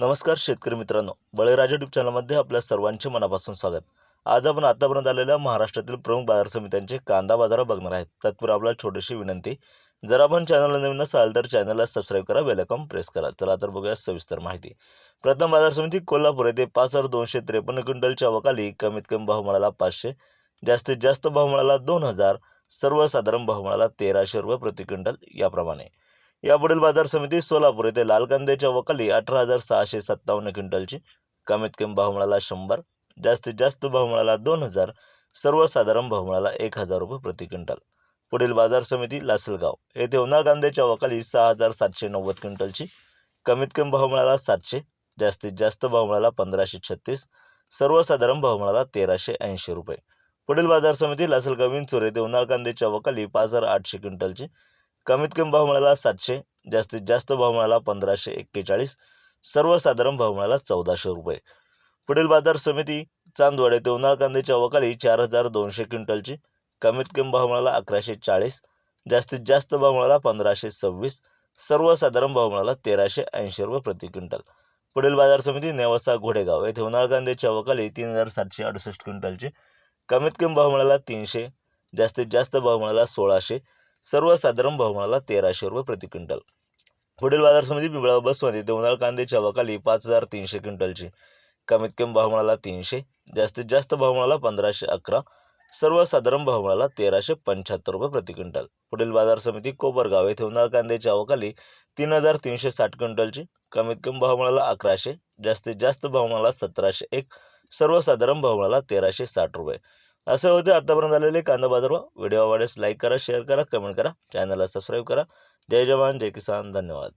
नमस्कार शेतकरी मित्रांनो. बळीराजा ट्यूब चॅनलमध्ये आपल्या सर्वांचे मनापासून स्वागत. आज आपण आतापर्यंत आलेल्या महाराष्ट्रातील प्रमुख बाजार समित्यांचे कांदा बाजार बघणार आहेत. तत्पूर्वी आपल्याला छोटीशी विनंती जर आपण चॅनलला नवीन असाल तर चॅनलला सबस्क्राईब करा वेलकम प्रेस करा. चला तर बघूया सविस्तर माहिती. प्रथम बाजार समिती कोल्हापूर येथे पाच हजार दोनशे त्रेपन्न क्विंटलच्या वकाली कमीत कमी भाव मिळाला पाचशे जास्तीत जास्त भाव मिळाला दोन हजार सर्वसाधारण भाव मिळाला तेराशे रुपये प्रति क्विंटल याप्रमाणे. यापुढील बाजार समिती सोलापूर येथे लाल कांद्याच्या वकाली अठरा हजार सहाशे सत्तावन्न क्विंटलची कमीत कमी भाव मिळाला शंभर जास्तीत जास्त भाव मिळाला दोन हजार सर्वसाधारण भाव मिळाला एक हजार रुपये प्रति क्विंटल. पुढील बाजार समिती लासलगाव येथे उन्हाळ कांद्याच्या वकाली सहा हजार सातशे नव्वद क्विंटलची कमीत कमी भाव मिळाला सातशे जास्तीत जास्त भाव मिळाला पंधराशे छत्तीस सर्वसाधारण भाव मिळाला तेराशे ऐंशी रुपये. पुढील बाजार समिती लासलगाव विंचूर येथे उन्हाळ कांद्याच्या वकाली पाच हजार आठशे क्विंटलची कमीत कमी भाव मिळाला सातशे जास्तीत जास्त भाव मिळाला पंधराशे एक्केचाळीस सर्वसाधारण भाव मिळाला चौदाशे रुपये. पुढील बाजार समिती चांदवड येथे उन्हाळ कांद्याच्या अवकाळी चार हजार दोनशे क्विंटलची कमीत कमी भाव मिळाला अकराशे चाळीस जास्तीत जास्त भाव मिळाला पंधराशे सव्वीस सर्वसाधारण भाव मिळाला तेराशे ऐंशी रुपये प्रति क्विंटल. पुढील बाजार समिती नेवासा घोडेगाव येथे उन्हाळ कांद्याच्या अवकाळी तीन हजार सातशे अडुसष्ट क्विंटलची कमीत कमी भाव मिळाला तीनशे जास्तीत जास्त भाव मिळाला सोळाशे सर्वसाधारण भावमाला तेराशे रुपये प्रति क्विंटल. पुढील बाजार समिती पिंपळा बसमध्ये ते उन्हाळ कांद्याच्या वकाली पाच हजार तीनशे क्विंटलची. कमीत कमी भावमाला तीनशे जास्तीत जास्त भावमाला पंधराशे अकरा सर्वसाधारण भावमाला तेराशे पंच्याहत्तर रुपये प्रति क्विंटल. पुढील बाजार समिती कोपरगाव येथे उन्हाळ कांद्याच्या अवकाली तीन हजार तीनशे साठ क्विंटलची. कमीत कमी भावमाला अकराशे जास्तीत जास्त भावमाला सतराशे एक सर्वसाधारण भावमाला तेराशे साठ रुपये. असे होते. आत्तापर्यंत आलेले कांदा बाजार व्हिडिओ आवडल्यास लाईक करा शेअर करा कमेंट करा चॅनलला सबस्क्राईब करा. जय जवान जय किसान धन्यवाद.